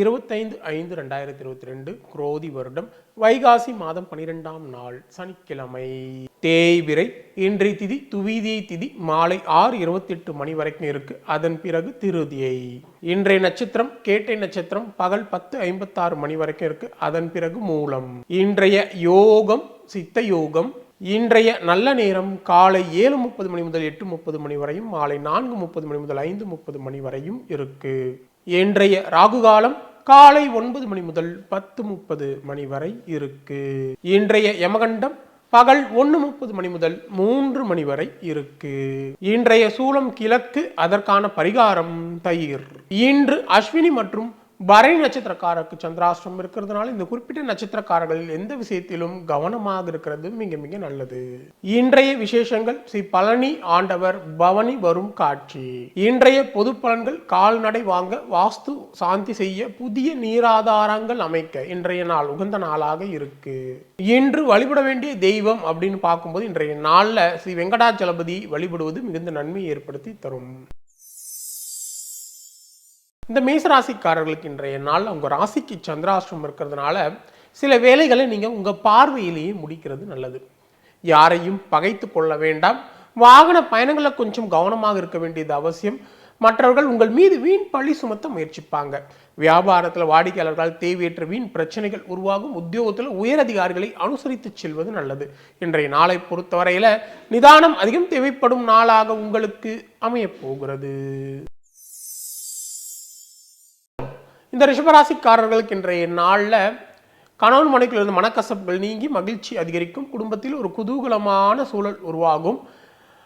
இருபத்தைந்து ஐந்து ரெண்டாயிரத்தி இருபத்தி ரெண்டு குரோதி வருடம் வைகாசி மாதம் பனிரெண்டாம் நாள் சனிக்கிழமை. தேய்விரை இன்றைய திதி துவிதியை திதி மாலை ஆறு இருபத்தெட்டு மணி வரைக்கும் இருக்கு. அதன் பிறகு திருதியை. இன்றைய நட்சத்திரம் கேட்டை நட்சத்திரம் பகல் பத்து ஐம்பத்தாறு மணி வரைக்கும் இருக்கு. அதன் பிறகு மூலம். இன்றைய யோகம் சித்த யோகம். இன்றைய நல்ல நேரம் காலை ஏழு முப்பது மணி முதல் எட்டு முப்பது மணி வரையும் மாலை நான்கு முப்பது மணி முதல் ஐந்து முப்பது மணி வரையும் இருக்கு. இன்றைய ராகு காலம் காலை ஒன்பது மணி முதல் பத்து முப்பது மணி வரை இருக்கு. இன்றைய யமகண்டம் பகல் ஒன்று முப்பது மணி முதல் மூன்று மணி வரை இருக்கு. இன்றைய சூலம் கிழக்கு அதற்கான பரிகாரம் தயிர். இன்று அஸ்வினி மற்றும் பரணி நட்சத்திரக்காரருக்கு சந்திராஷ்டிரம் இருக்கிறதுனால இந்த குறிப்பிட்ட நட்சத்திரக்காரர்களில் எந்த விஷயத்திலும் கவனமாக இருக்கிறது மிக மிக நல்லது. இன்றைய விசேஷங்கள் ஸ்ரீ பழனி ஆண்டவர் பவனி வரும் காட்சி. இன்றைய பொது பலன்கள் கால்நடை வாங்க வாஸ்து சாந்தி செய்ய புதிய நீராதாரங்கள் அமைக்க இன்றைய நாள் உகந்த நாளாக இருக்கு. இன்று வழிபட வேண்டிய தெய்வம் அப்படின்னு பார்க்கும்போது இன்றைய நாளில் ஸ்ரீ வெங்கடாச்சலபதி வழிபடுவது மிகுந்த நன்மை ஏற்படுத்தி தரும். இந்த மேசராசிக்காரர்களுக்கு இன்றைய நாள் உங்கள் ராசிக்கு சந்திராஷ்டிரம் இருக்கிறதுனால சில வேலைகளை நீங்கள் உங்கள் பார்வையிலேயே முடிக்கிறது நல்லது. யாரையும் பகைத்து கொள்ள வேண்டாம். வாகன பயணங்களை கொஞ்சம் கவனமாக இருக்க வேண்டியது அவசியம். மற்றவர்கள் உங்கள் மீது வீண் பழி சுமத்த முயற்சிப்பாங்க. வியாபாரத்தில் வாடிக்கையாளர்களால் தேவையற்ற வீண் பிரச்சனைகள் உருவாகும். உத்தியோகத்தில் உயரதிகாரிகளை அனுசரித்து செல்வது நல்லது. இன்றைய நாளை பொறுத்தவரையில் நிதானம் அதிகம் தேவைப்படும் நாளாக உங்களுக்கு அமையப் இந்த ரிஷபராசிக்காரர்களுக்கு இன்றைய நாளில் கணவன் மனைக்குள் மனக்கசப்புகள் நீங்கி மகிழ்ச்சி அதிகரிக்கும். குடும்பத்தில் ஒரு குதூகலமான சூழல் உருவாகும்.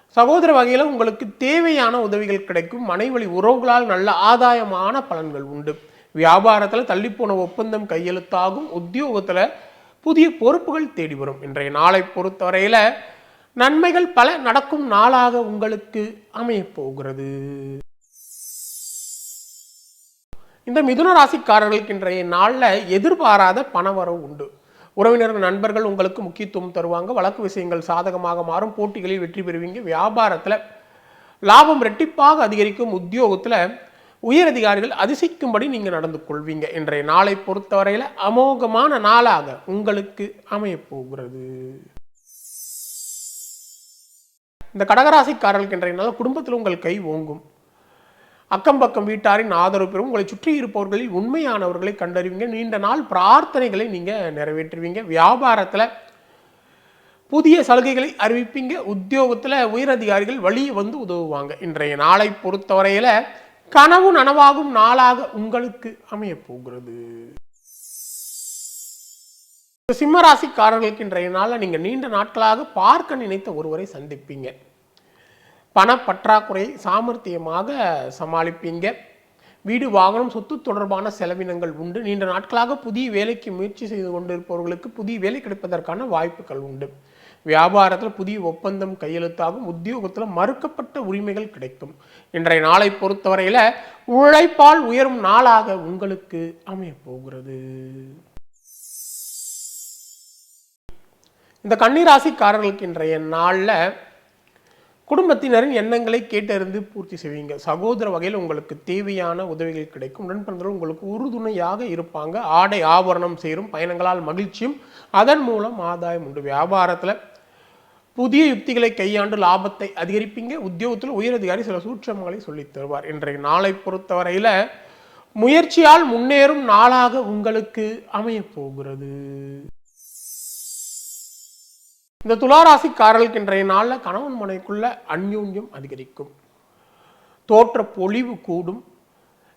சகோதர வகையில் உங்களுக்கு தேவையான உதவிகள் கிடைக்கும். மனைவழி உறவுகளால் நல்ல ஆதாயமான பலன்கள் உண்டு. வியாபாரத்தில் தள்ளிப்போன ஒப்பந்தம் கையெழுத்தாகும். உத்தியோகத்தில் புதிய பொறுப்புகள் தேடி வரும். இன்றைய நாளை பொறுத்தவரையில் நன்மைகள் பல நடக்கும் நாளாக உங்களுக்கு அமையப் போகிறது. இந்த மிதுன ராசிக்காரர்களுக்கு இன்றைய நாளில் எதிர்பாராத பணவரவு உண்டு. உறவினர்கள் நண்பர்கள் உங்களுக்கு முக்கியத்துவம் தருவாங்க. வழக்கு விஷயங்கள் சாதகமாக மாறும். போட்டிகளில் வெற்றி பெறுவீங்க. வியாபாரத்தில் லாபம் ரெட்டிப்பாக அதிகரிக்கும். உத்தியோகத்தில் உயரதிகாரிகள் அதிசயிக்கும்படி நீங்கள் நடந்து கொள்வீங்க. இன்றைய நாளை பொறுத்தவரையில் அமோகமான நாளாக உங்களுக்கு அமையப்போகிறது. இந்த கடகராசிக்காரர்களுக்கு இன்றைய நாள் குடும்பத்தில் உங்கள் கை ஓங்கும். அக்கம் பக்கம் வீட்டாரின் ஆதரவு பெறும். உங்களை சுற்றி இருப்பவர்களில் உண்மையானவர்களை கண்டறிவீங்க. நீண்ட நாள் பிரார்த்தனைகளை நீங்கள் நிறைவேற்றுவீங்க. வியாபாரத்தில் புதிய சலுகைகளை அறிவிப்பீங்க. உத்தியோகத்தில் உயரதிகாரிகள் வழியே வந்து உதவுவாங்க. இன்றைய நாளை பொறுத்தவரையில் கனவு நனவாகும் நாளாக உங்களுக்கு அமையப் போகிறது சிம்மராசிக்காரர்களுக்கு இன்றைய நாளில் நீங்கள் நீண்ட நாட்களாக பார்க்க நினைத்த ஒருவரை சந்திப்பீங்க. பணப்பற்றாக்குறை சாமர்த்தியமாக சமாளிப்பீங்க. வீடு வாகனம் சொத்து தொடர்பான செலவினங்கள் உண்டு. நீண்ட நாட்களாக புதிய வேலைக்கு முயற்சி செய்து கொண்டிருப்பவர்களுக்கு புதிய வேலை கிடைப்பதற்கான வாய்ப்புகள் உண்டு. வியாபாரத்தில் புதிய ஒப்பந்தம் கையெழுத்தாகும். உத்தியோகத்தில் மறுக்கப்பட்ட உரிமைகள் கிடைக்கும். இன்றைய நாளை பொறுத்தவரையில் உழைப்பால் உயரும் நாளாக உங்களுக்கு அமையப்போகிறது. இந்த கன்னிராசிக்காரர்களுக்கு இன்றைய நாளில் குடும்பத்தினரின் எண்ணங்களை கேட்டறிந்து பூர்த்தி செய்வீங்க. சகோதர வகையில் உங்களுக்கு தேவையான உதவிகள் கிடைக்கும். உடன்பிறந்தவர்கள் உங்களுக்கு உறுதுணையாக இருப்பாங்க. ஆடை ஆபரணம் சேரும். பயணங்களால் மகிழ்ச்சியும் அதன் மூலம் ஆதாயம் உண்டு. வியாபாரத்தில் புதிய யுக்திகளை கையாண்டு லாபத்தை அதிகரிப்பீங்க. உத்தியோகத்தில் உயரதிகாரி சில சூட்சமங்களை சொல்லித் தருவார். இன்றைய நாளை பொறுத்தவரையில் முயற்சியால் முன்னேறும் நாளாக உங்களுக்கு அமையப் போகிறது. இந்த துளாராசிக்காரர்களுக்கு இன்றைய நாளில் கணவன் மனைக்குள்ள அந்யூன்யம் அதிகரிக்கும். தோற்ற பொழிவு கூடும்.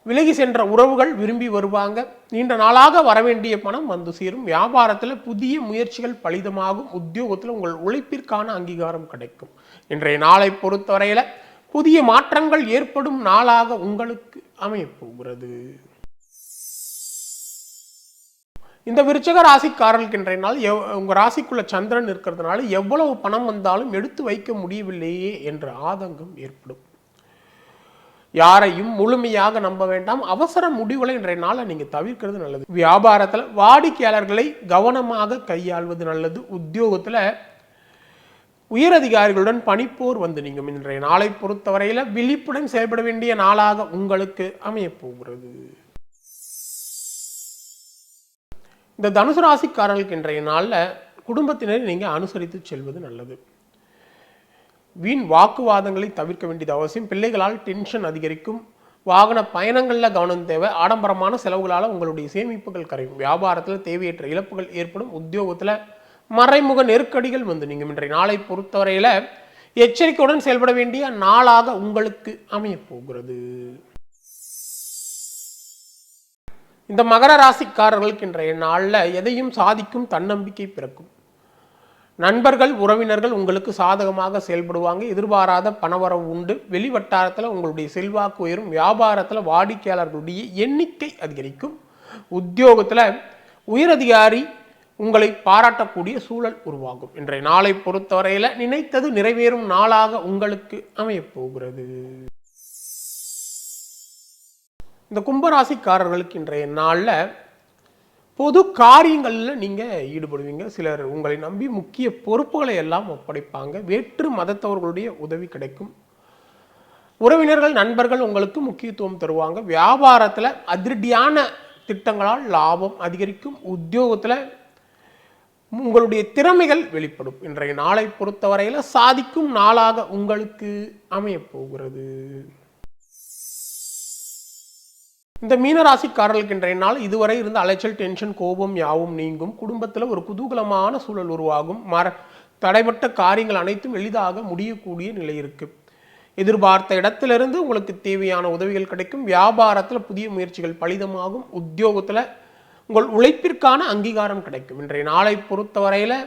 விலகி சென்ற உறவுகள் விரும்பி வருவாங்க. நீண்ட நாளாக வரவேண்டிய பணம் வந்து சேரும். வியாபாரத்தில் புதிய முயற்சிகள் பலிதமாகும். உத்தியோகத்தில் உங்கள் உழைப்பிற்கான அங்கீகாரம் கிடைக்கும். இன்றைய நாளை பொறுத்தவரையில் புதிய மாற்றங்கள் ஏற்படும் நாளாக உங்களுக்கு அமையப்போகிறது. இந்த விருச்சக ராசிக்காரர்களுக்கு இன்றைய நாள் எவ் உங்கள் ராசிக்குள்ள சந்திரன் இருக்கிறதுனால எவ்வளவு பணம் வந்தாலும் எடுத்து வைக்க முடியவில்லையே என்ற ஆதங்கம் ஏற்படும். யாரையும் முழுமையாக நம்ப வேண்டாம். அவசர முடிவுகளை இன்றைய நாளை நீங்கள் தவிர்க்கிறது நல்லது. வியாபாரத்தில் வாடிக்கையாளர்களை கவனமாக கையாள்வது நல்லது. உத்தியோகத்தில் உயரதிகாரிகளுடன் பணிப்போர் வந்து நீங்கள் இன்றைய நாளை பொறுத்தவரையில் விழிப்புடன் செயல்பட வேண்டிய நாளாக உங்களுக்கு அமையப் இந்த தனுசு ராசிக்காரர்களுக்கு இன்றைய நாளில் குடும்பத்தினரை நீங்கள் அனுசரித்து செல்வது நல்லது. வீண் வாக்குவாதங்களை தவிர்க்க வேண்டியது அவசியம். பிள்ளைகளால் டென்ஷன் அதிகரிக்கும். வாகன பயணங்களில் கவனம் தேவை. ஆடம்பரமான செலவுகளால் உங்களுடைய சேமிப்புகள் கரையும். வியாபாரத்தில் தேவையற்ற இழப்புகள் ஏற்படும். உத்தியோகத்தில் மறைமுக நெருக்கடிகள் வந்து நீங்கள் இன்றைய நாளை பொறுத்தவரையில் எச்சரிக்கையுடன் செயல்பட வேண்டிய நாளாக உங்களுக்கு அமையப் போகிறது. இந்த மகர ராசிக்காரர்களுக்கு இன்றைய நாளில் எதையும் சாதிக்கும் தன்னம்பிக்கை பிறக்கும். நண்பர்கள் உறவினர்கள் உங்களுக்கு சாதகமாக செயல்படுவாங்க. எதிர்பாராத பணவரவு உண்டு. வெளி வட்டாரத்தில் உங்களுடைய செல்வாக்கு உயரும். வியாபாரத்தில் வாடிக்கையாளர்களுடைய எண்ணிக்கை அதிகரிக்கும். உத்தியோகத்தில் உயரதிகாரி உங்களை பாராட்டக்கூடிய சூழல் உருவாகும். இன்றைய நாளை பொறுத்தவரையில் நினைத்தது நிறைவேறும் நாளாக உங்களுக்கு அமையப்போகிறது இந்த கும்பராசிக்காரர்களுக்கு இன்றைய நாளில் பொது காரியங்களில் நீங்கள் ஈடுபடுவீங்க. சிலர் உங்களை நம்பி முக்கிய பொறுப்புகளை எல்லாம் ஒப்படைப்பாங்க. வேற்று மதத்தவர்களுடைய உதவி கிடைக்கும். உறவினர்கள் நண்பர்கள் உங்களுக்கு முக்கியத்துவம் தருவாங்க. வியாபாரத்தில் அதிரடியான திட்டங்களால் லாபம் அதிகரிக்கும். உத்தியோகத்தில் உங்களுடைய திறமைகள் வெளிப்படும். இன்றைய நாளை பொறுத்தவரையில் சாதிக்கும் நாளாக உங்களுக்கு அமையப் போகிறது. இந்த மீனராசிக்காரர்களுக்கு இன்றைய நாள் இதுவரை இருந்த அலைச்சல் டென்ஷன் கோபம் யாவும் நீங்கும். குடும்பத்தில் ஒரு குதூகலமான சூழல் உருவாகும். மர தடைப்பட்ட காரியங்கள் அனைத்தும் எளிதாக முடியக்கூடிய நிலை இருக்கு. எதிர்பார்த்த இடத்திலிருந்து உங்களுக்கு தேவையான உதவிகள் கிடைக்கும். வியாபாரத்தில் புதிய முயற்சிகள் பலிதமாகும். உத்தியோகத்தில் உங்கள் உழைப்பிற்கான அங்கீகாரம் கிடைக்கும். இன்றைய நாளை பொறுத்தவரையில்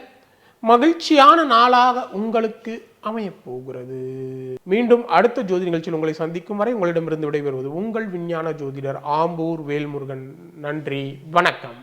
மகிழ்ச்சியான நாளாக உங்களுக்கு அமையப்போகிறது. மீண்டும் அடுத்த ஜோதி நிகழ்ச்சியில் உங்களை சந்திக்கும் வரை உங்களிடமிருந்து விடைபெறுவது உங்கள் விஞ்ஞான ஜோதிடர் ஆம்பூர் வேல்முருகன். நன்றி. வணக்கம்.